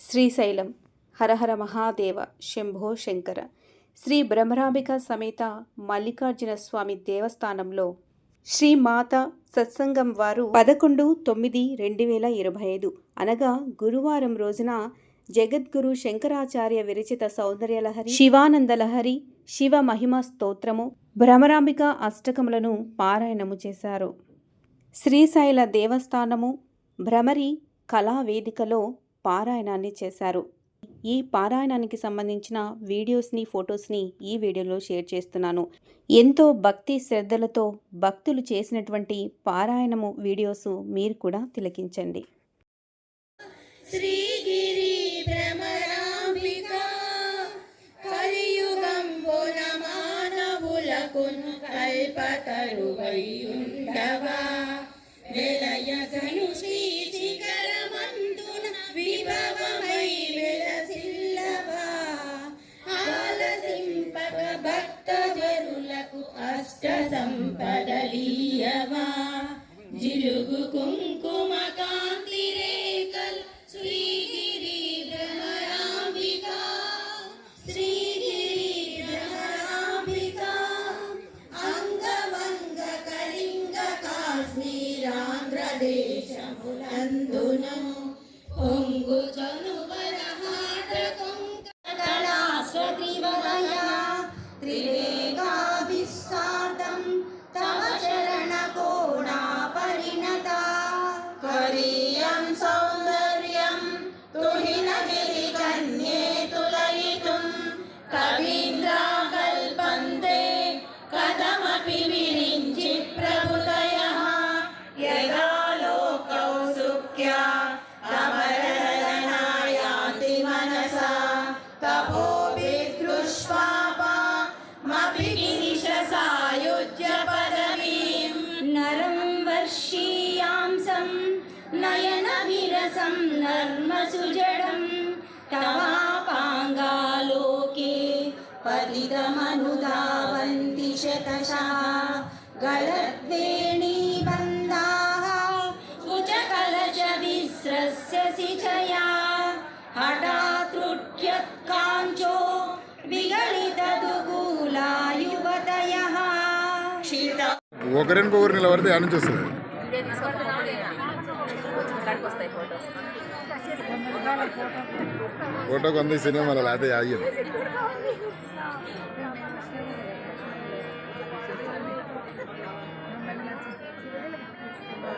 శ్రీశైలం హరహర మహాదేవ శంభో శంకర. శ్రీ బ్రహ్మరాంబిక సమేత మల్లికార్జున స్వామి దేవస్థానంలో శ్రీ మాత సత్సంగం వారు పదకొండు తొమ్మిది రెండు వేల ఇరవై ఐదు. అనగా గురువారం రోజున జగద్గురు శంకరాచార్య విరచిత సౌందర్యలహరి శివానందలహరి శివ మహిమ స్తోత్రము భ్రమరాంబిక అష్టకములను పారాయణము చేశారు. శ్రీశైల దేవస్థానము భ్రమరి కళావేదికలో పారాయణాన్ని చేశారు. ఈ పారాయణానికి సంబంధించిన వీడియోస్ని ఫొటోస్ని ఈ వీడియోలో షేర్ చేస్తున్నాను. ఎంతో భక్తి శ్రద్ధలతో భక్తులు చేసినటువంటి పారాయణము వీడియోస్ మీరు కూడా తిలకించండి. శ్రీగిరి భ్రమరాంబిక మానవులకును శ్రీ భక్తజరులకు అష్ట సంపదలీయవా జిలుగు కుంకుమ కాంతి రేఖల్ శ్రీగిరి భ్రమరాంబిక శ్రీగిరి భ్రమరాంబిక అంగవంగ కళింగ కాశ్మీరాంధ్రదేశములందున పొంగు చనుబరహాట American పతితమనుధావంతి శతశः గళద్వేణీబంధాः కుచకలశవిస్రస్య శిచయా హఠాత్రుట్యత్కాञ्चो విగళితదుగూలాయువతయः క్షిత ఒకరినికొకరు నిలబడితే ఆడ నుంచి వస్తుంది. ఫోటోకి వంద సినిమాలో లేకపోతే ఆగింది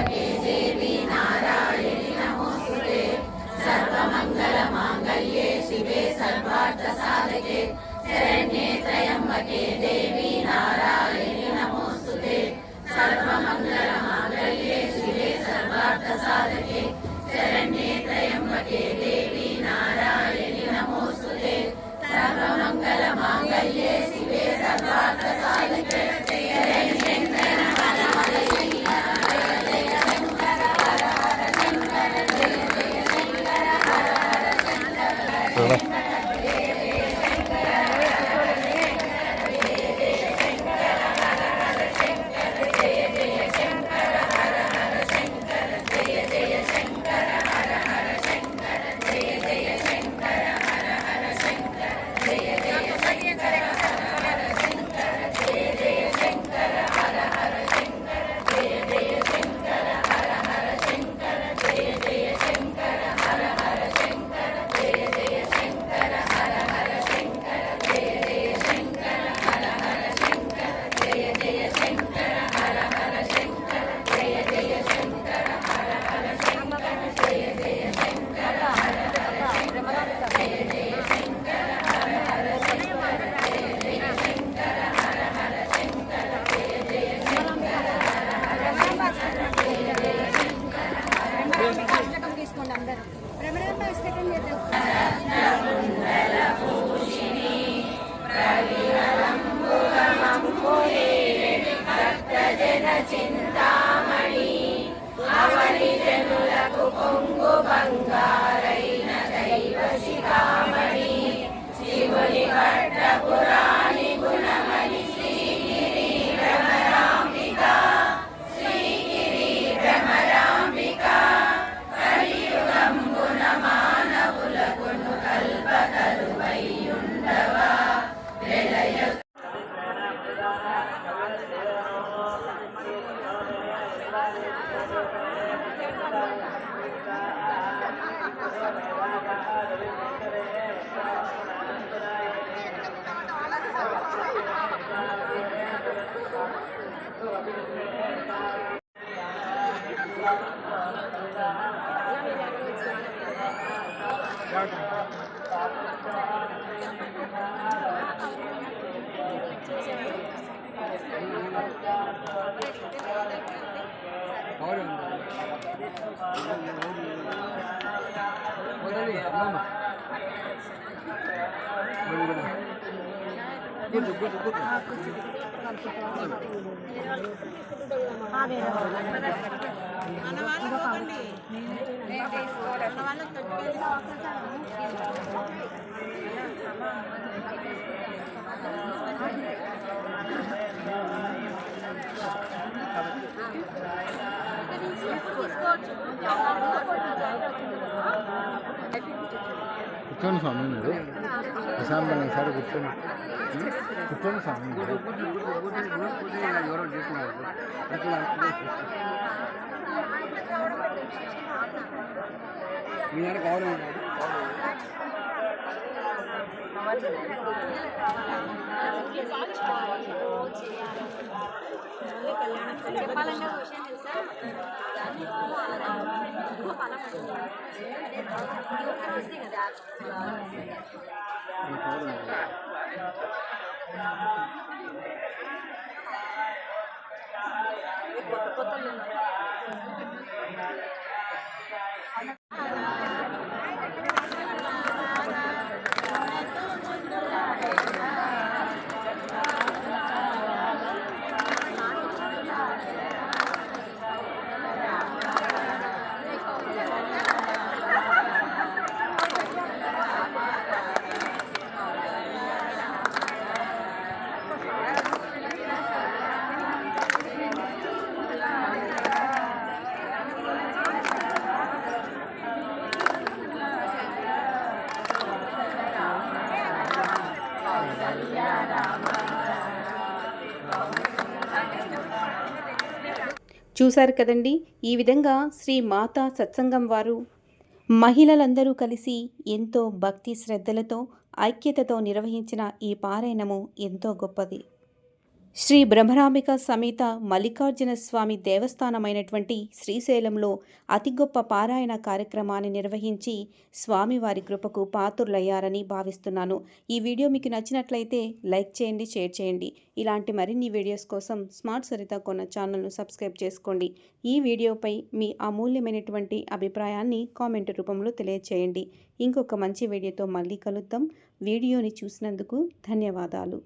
Amen. చింతామణి అవని జనులకు పొంగు బంగారైన దైవ శిఖామణి శివుని పట్ట పురాణ 어려운데. 어려운데. 어려운데. కూర్చోండి స్వామి మీరు. ప్రశాంతంగా సరే కూర్చోండి. చెప్పాలంటే ఒక విషయం తెలుసా ఎక్కువ ఫలం ఉంటుంది ఒక్క రోజుదే కదా కొత్త కొత్త చూశారు కదండి? ఈ విధంగా శ్రీ మాతా సత్సంగం వారు మహిళలందరూ కలిసి ఎంతో భక్తి శ్రద్ధలతో ఐక్యతతో నిర్వహించిన ఈ పారాయణము ఎంతో గొప్పది. శ్రీ బ్రహ్మరాంబిక సమేత మల్లికార్జున స్వామి దేవస్థానమైనటువంటి శ్రీశైలంలో అతి గొప్ప పారాయణ కార్యక్రమాన్ని నిర్వహించి స్వామివారి కృపకు పాత్రులయ్యారని భావిస్తున్నాను. ఈ వీడియో మీకు నచ్చినట్లయితే లైక్ చేయండి షేర్ చేయండి. ఇలాంటి మరిన్ని వీడియోస్ కోసం స్మార్ట్ సరిత కొన్న ఛానల్ను సబ్స్క్రైబ్ చేసుకోండి. ఈ వీడియోపై మీ అమూల్యమైనటువంటి అభిప్రాయాన్ని కామెంట్ రూపంలో తెలియచేయండి. ఇంకొక మంచి వీడియోతో మళ్ళీ కలుద్దాం. వీడియోని చూసినందుకు ధన్యవాదాలు.